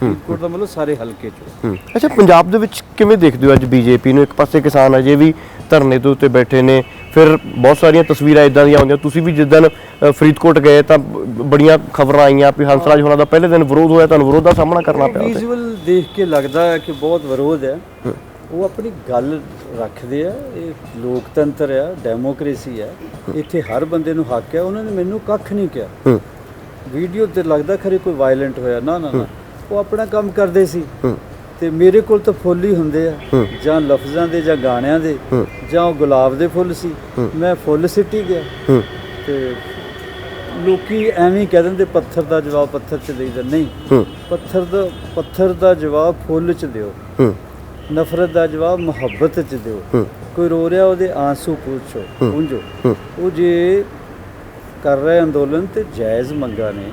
ਫਰੀਦਕੋਟ ਦਾ ਮਤਲਬ ਸਾਰੇ ਹਲਕੇ ਚੋਂ। ਅੱਛਾ ਪੰਜਾਬ ਦੇ ਵਿੱਚ ਕਿਵੇਂ ਦੇਖਦੇ ਹੋ ਅੱਜ ਬੀਜੇਪੀ ਨੂੰ? ਇੱਕ ਪਾਸੇ ਕਿਸਾਨ ਅਜੇ ਵੀ ਧਰਨੇ ਦੇ ਉੱਤੇ ਬੈਠੇ ਨੇ ਫਿਰ ਬਹੁਤ ਸਾਰੀਆਂ ਤਸਵੀਰਾਂ ਇਦਾਂ ਦੀਆਂ ਆਉਂਦੀਆਂ ਤੁਸੀਂ ਵੀ ਜਿੱਦਣ ਅ, ਫਰੀਦਕੋਟ ਗਏ ਤਾਂ ਬ- ਬੜੀਆਂ ਖਬਰਾਂ ਆਈਆਂ ਵੀ ਹੰਸਰਾਜ ਹੋਣਾ ਦਾ ਪਹਿਲੇ ਦਿਨ ਵਿਰੋਧ ਹੋਇਆ ਤੁਹਾਨੂੰ ਵਿਰੋਧ ਦਾ ਸਾਹਮਣਾ ਕਰਨਾ ਪਿਆ ਉੱਥੇ। ਵਿਜ਼ੂਅਲ ਦੇਖ ਕੇ ਲੱਗਦਾ ਹੈ ਕਿ ਬਹੁਤ ਵਿਰੋਧ ਹੈ। ਉਹ ਆਪਣੀ ਗੱਲ ਰੱਖਦੇ ਆ ਇਹ ਲੋਕਤੰਤਰ ਆ ਡੈਮੋਕ੍ਰੇਸੀ ਆ। ਇੱਥੇ ਹਰ ਬੰਦੇ ਨੂੰ ਹੱਕ ਹੈ ਉਹਨਾਂ ਨੇ ਮੈਨੂੰ ਕੱਖ ਨਹੀਂ ਕਿਹਾ। ਹੂੰ। ਵੀਡੀਓ ਤੇ ਲੱਗਦਾ ਖਰੇ ਕੋਈ ਵਾਇਲੈਂਟ ਹੋਇਆ। ਨਾ ਨਾ ਨਾ। ਉਹ ਆਪਣਾ ਕੰਮ ਕਰਦੇ ਸੀ। ਤੇ ਮੇਰੇ ਕੋਲ ਤਾਂ ਫੁੱਲ ਹੀ ਹੁੰਦੇ ਆ। ਜਾਂ ਲਫ਼ਜ਼ਾਂ ਦੇ ਜਾਂ ਗਾਣਿਆਂ ਦੇ। ਜਾਂ ਉਹ ਗੁਲਾਬ ਦੇ ਫੁੱਲ ਸੀ। ਮੈਂ ਫੁੱਲ ਸਿੱਟੀ ਗਿਆ। ਤੇ ਲੋਕੀ ਐਵੇਂ ਕਹਿ ਦਿੰਦੇ ਪੱਥਰ ਦਾ ਜਵਾਬ ਪੱਥਰ 'ਚ ਦੇਈਦਾ ਨਹੀਂ। ਪੱਥਰ ਦਾ ਪੱਥਰ ਦਾ ਜਵਾਬ ਫੁੱਲ 'ਚ ਦਿਓ। ਨਫ਼ਰਤ ਦਾ ਜਵਾਬ ਮੁਹੱਬਤ 'ਚ ਦਿਓ। ਕੋਈ ਰੋ ਰਿਹਾ ਉਹਦੇ ਆਂਸੂ ਪੂਛੋ ਪੁੰਝੋ। ਉਹ ਜੇ ਕਰ ਰਹੇ ਅੰਦੋਲਨ ਤੇ ਜਾਇਜ਼ ਮੰਗਾ ਨੇ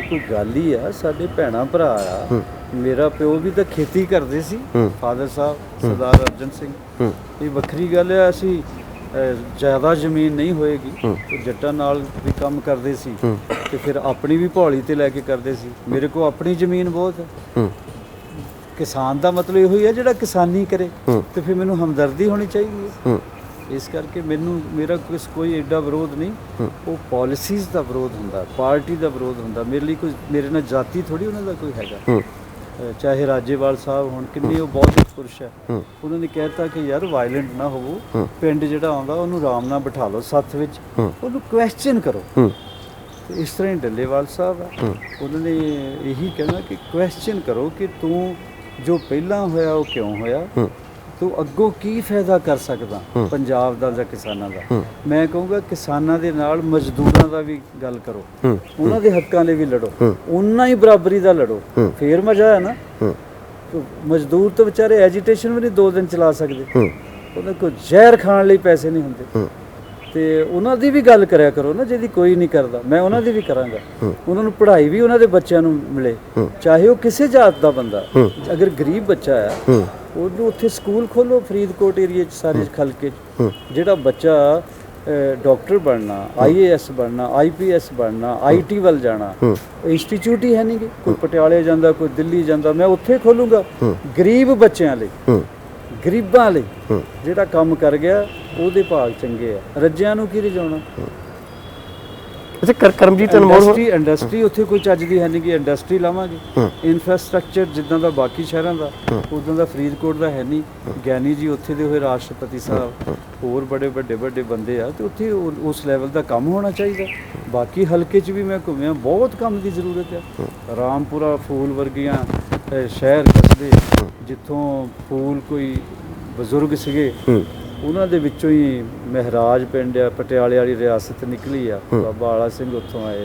ਉਹ ਕੋਈ ਗੱਲ ਹੀ ਆ ਸਾਡੇ ਭੈਣਾ ਭਰਾ ਆ। ਮੇਰਾ ਪਿਓ ਵੀ ਤਾਂ ਖੇਤੀ ਕਰਦੇ ਸੀ। ਫਾਦਰ ਸਾਹਿਬ ਸਰਦਾਰ ਅਰਜਨ ਸਿੰਘ। ਇਹ ਵੱਖਰੀ ਗੱਲ ਹੈ ਅਸੀਂ ਜ਼ਿਆਦਾ ਜ਼ਮੀਨ ਨਹੀਂ ਹੋਏਗੀ। ਉਹ ਜੱਟਾਂ ਨਾਲ ਵੀ ਕੰਮ ਕਰਦੇ ਸੀ। ਤੇ ਫਿਰ ਆਪਣੀ ਵੀ ਭੌਲੀ ਤੇ ਲੈ ਕੇ ਕਰਦੇ ਸੀ। ਮੇਰੇ ਕੋਲ ਆਪਣੀ ਜ਼ਮੀਨ ਬਹੁਤ ਹੈ। ਕਿਸਾਨ ਦਾ ਮਤਲਬ ਇਹੋ ਹੀ ਹੈ ਜਿਹੜਾ ਕਿਸਾਨੀ ਕਰੇ। ਤੇ ਫਿਰ ਮੈਨੂੰ ਹਮਦਰਦੀ ਹੋਣੀ ਚਾਹੀਦੀ ਹੂੰ। ਇਸ ਕਰਕੇ ਮੈਨੂੰ ਮੇਰਾ ਕੁਛ ਕੋਈ ਐਡਾ ਵਿਰੋਧ ਨਹੀਂ। ਉਹ ਪਾਲਿਸੀਜ਼ ਦਾ ਵਿਰੋਧ ਹੁੰਦਾ ਪਾਰਟੀ ਦਾ ਵਿਰੋਧ ਹੁੰਦਾ। ਮੇਰੇ ਲਈ ਕੋਈ ਮੇਰੇ ਨਾਲ ਜਾਤੀ ਥੋੜੀ ਉਹਨਾਂ ਦਾ ਕੋਈ ਹੈਗਾ। ਹੂੰ। ਚਾਹੇ ਰਾਜੇਵਾਲ ਸਾਹਿਬ ਹੋਣ ਕਿੰਨੇ ਉਹ ਬਹੁਤ ਪੁਰਸ਼ ਹੈ। ਹੂੰ। ਉਹਨਾਂ ਨੇ ਕਹਿਤਾ ਕਿ ਯਾਰ ਵਾਇਲੈਂਟ ਨਾ ਹੋਵੋ। ਹੂੰ। ਪਿੰਡ ਜਿਹੜਾ ਆਉਂਦਾ ਉਹਨੂੰ ਆਰਾਮ ਨਾਲ ਬਿਠਾ ਲਓ ਸੱਥ ਵਿੱਚ। ਹੂੰ। ਉਹਨੂੰ ਕੁਐਸਚਨ ਕਰੋ। ਹੂੰ। ਇਸ ਤਰ੍ਹਾਂ ਹੀ ਡੱਲੇਵਾਲ ਸਾਹਿਬ ਹੂੰ। ਉਹਨਾਂ ਨੇ ਇਹੀ ਕਹਿਣਾ ਕਿ ਕੁਐਸਚਨ ਕਰੋ ਕਿ ਤੂੰ ਜੋ ਪਹਿਲਾਂ ਹੋਇਆ ਉਹ ਕਿਉਂ ਹੋਇਆ? ਹੂੰ। ਤੂੰ ਅੱਗੋਂ ਕੀ ਫਾਇਦਾ ਕਰ ਸਕਦਾ। ਪੰਜਾਬ ਦਾ ਜਾਂ ਕਿਸਾਨਾਂ ਦਾ। ਮੈਂ ਕਹੂੰਗਾ ਕਿਸਾਨਾਂ ਦੇ ਨਾਲ ਮਜ਼ਦੂਰਾਂ ਦਾ ਵੀ ਗੱਲ ਕਰੋ। ਉਹਨਾਂ ਦੇ ਹੱਕਾਂ ਲਈ ਵੀ ਲੜੋ। ਉਹਨਾਂ ਹੀ ਬਰਾਬਰੀ ਦਾ ਲੜੋ। ਫੇਰ ਮਜ਼ਾ ਹੈ। ਨਾ ਮਜ਼ਦੂਰ ਤਾਂ ਵਿਚਾਰੇ ਐਜੀਟੇਸ਼ਨ ਵੀ ਨਹੀਂ ਦੋ ਦਿਨ ਚਲਾ ਸਕਦੇ। ਉਹਨਾਂ ਕੋਲ ਜ਼ਹਿਰ ਖਾਣ ਲਈ ਪੈਸੇ ਨਹੀਂ ਹੁੰਦੇ। ਤੇ ਉਹਨਾਂ ਦੀ ਵੀ ਗੱਲ ਕਰਿਆ ਕਰੋ ਨਾ ਜਿਹਦੀ ਕੋਈ ਨਹੀਂ ਕਰਦਾ। ਮੈਂ ਉਹਨਾਂ ਦੀ ਵੀ ਕਰਾਂਗਾ। ਉਹਨਾਂ ਨੂੰ ਪੜ੍ਹਾਈ ਵੀ ਉਹਨਾਂ ਦੇ ਬੱਚਿਆਂ ਨੂੰ ਮਿਲੇ। ਚਾਹੇ ਉਹ ਕਿਸੇ ਜਾਤ ਦਾ ਬੰਦਾ। ਅਗਰ ਗਰੀਬ ਬੱਚਾ ਹੂੰ। ਉਹਨੂੰ ਉੱਥੇ ਸਕੂਲ ਖੋਲੋ ਫਰੀਦਕੋਟ ਏਰੀਆ 'ਚ ਸਾਰੇ ਖਲਕੇ। ਜਿਹੜਾ ਬੱਚਾ ਡਾਕਟਰ ਬਣਨਾ ਆਈਏਐਸ ਬਣਨਾ ਆਈਪੀਐਸ ਬਣਨਾ ਆਈਟੀ ਵੱਲ ਜਾਣਾ ਇੰਸਟੀਚਿਊਟ ਹੀ ਹੈ ਨਹੀਂ। ਕੋਈ ਪਟਿਆਲੇ ਜਾਂਦਾ ਕੋਈ ਦਿੱਲੀ ਜਾਂਦਾ ਮੈਂ ਉੱਥੇ ਖੋਲੂੰਗਾ। ਗਰੀਬ ਬੱਚਿਆਂ ਲਈ ਗਰੀਬਾਂ ਲਈ ਜਿਹੜਾ ਕੰਮ ਕਰ ਗਿਆ ਉਹਦੇ ਭਾਗ ਚੰਗੇ ਆ। ਰੱਜਿਆਂ ਨੂੰ ਕੀ ਰਜਾਉਣਾ? ਅੱਛਾ ਕਰ ਕਰਮਜੀਤ ਅਨਮੋਲ ਹੋ- ਇੰਡਸਟਰੀ ਇੰਡਸਟਰੀ ਉੱਥੇ ਕੋਈ ਚੱਜ ਦੀ ਹੈ ਨਹੀਂ ਕਿ ਇੰਡਸਟਰੀ ਲਾਵਾਂਗੇ। ਹੂੰ। ਇਨਫਰਾਸਟ੍ਰਕਚਰ ਜਿੱਦਾਂ ਦਾ ਬਾਕੀ ਸ਼ਹਿਰਾਂ ਦਾ ਉਦਾਂ ਦਾ ਫਰੀਦਕੋਟ ਦਾ ਹੈ ਨਹੀਂ ਗਿਆਨੀ ਜੀ ਉੱਥੇ ਦੇ ਹੋਏ ਰਾਸ਼ਟਰਪਤੀ ਸਾਹਿਬ ਹੋਰ ਬੜੇ ਵੱਡੇ ਵੱਡੇ ਬੰਦੇ ਆ ਤੇ ਉੱਥੇ ਉਹ- ਉਸ ਲੈਵਲ ਦਾ ਕੰਮ ਹੋਣਾ ਚਾਹੀਦਾ। ਬਾਕੀ ਹਲਕੇ 'ਚ ਵੀ ਮੈਂ ਘੁੰਮਿਆ ਬਹੁਤ ਕੰਮ ਦੀ ਜ਼ਰੂਰਤ ਆ। ਰਾਮਪੁਰਾ ਫੂਲ ਵਰਗੀਆਂ ਅਹ, ਸ਼ਹਿਰ ਕਸਬੇ ਜਿੱਥੋਂ ਫੂਲ ਕੋਈ ਬਜ਼ੁਰਗ ਸੀਗੇ ਹੂੰ। ਉਹਨਾਂ ਦੇ ਵਿੱਚੋਂ ਹੀ ਮਹਿਰਾਜ ਪਿੰਡ ਆ ਪਟਿਆਲੇ ਵਾਲੀ ਰਿਆਸਤ ਨਿਕਲੀ ਆ। ਬਾਬਾ ਆਲਾ ਸਿੰਘ ਉੱਥੋਂ ਆਏ